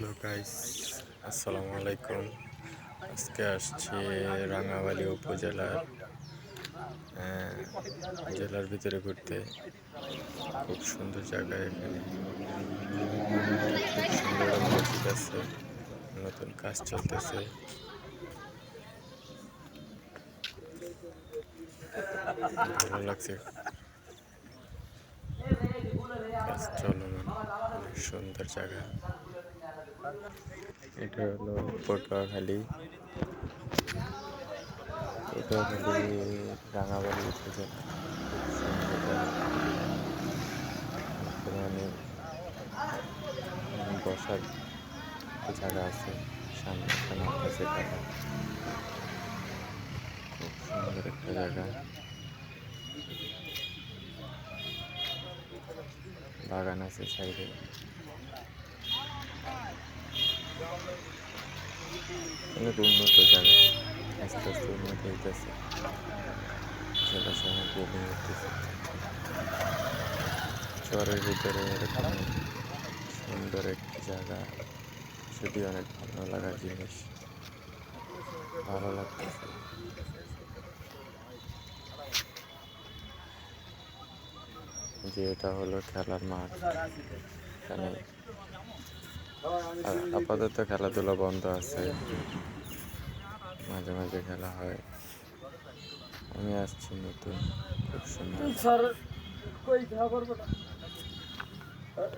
Hello guys, আসসালামু আলাইকুম। আজকে আসছি রাঙাবালি উপজেলার জেলার ভিতরে ঘুরতে। খুব সুন্দর জায়গা এখানে। খুব সুন্দর আছে। নতুন কাজ চলতেছে। ভালো লাগছে। কাজ চলমান। সুন্দর জায়গা। এটা হলো পটুয়াখালী। পটুয়াখালী রাঙাবাড়ি উপজেলা বসার জায়গা আছে। সামনে একটা মাঠ আছে খুব সুন্দর একটা জায়গা। বাগান আছে সাইডে। অনেক উন্নত জায়গা। আস্তে আস্তে উন্নত হইতেছে। আশেপাশে অনেক বিল্ডিং উঠতেছে। শহরের ভিতরে এরকম সুন্দর একটি জায়গা। সেটি অনেক ভালো লাগার জিনিস। ভালো লাগতেছে। যে এটা হলো খেলার মাঠ। এখানে আপাতত খেলাধুলা বন্ধ আছে মাঝে মাঝে খেলা হয়। আমি আসছি নতুন খুব সুন্দর।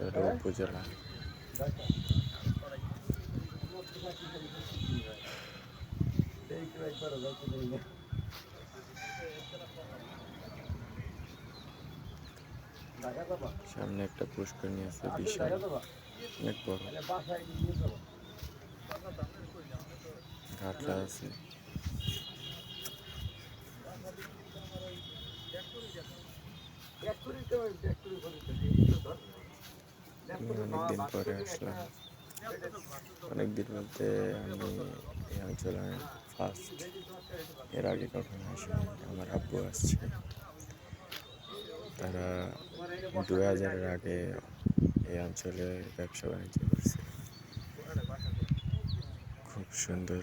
এটা উপজেলা। সামনে একটা পুষ্করণী আছে বিশাল। আমি অনেকদিন পরে আসলাম। অনেকদিন বলতে আমি এই অঞ্চলে ফার্স্ট এর আগে কখনো আসিনি। আমার আব্বু আসছে। তারা দু হাজারের আগে এই অঞ্চলে ব্যবসা বাণিজ্য করছে। খুব সুন্দর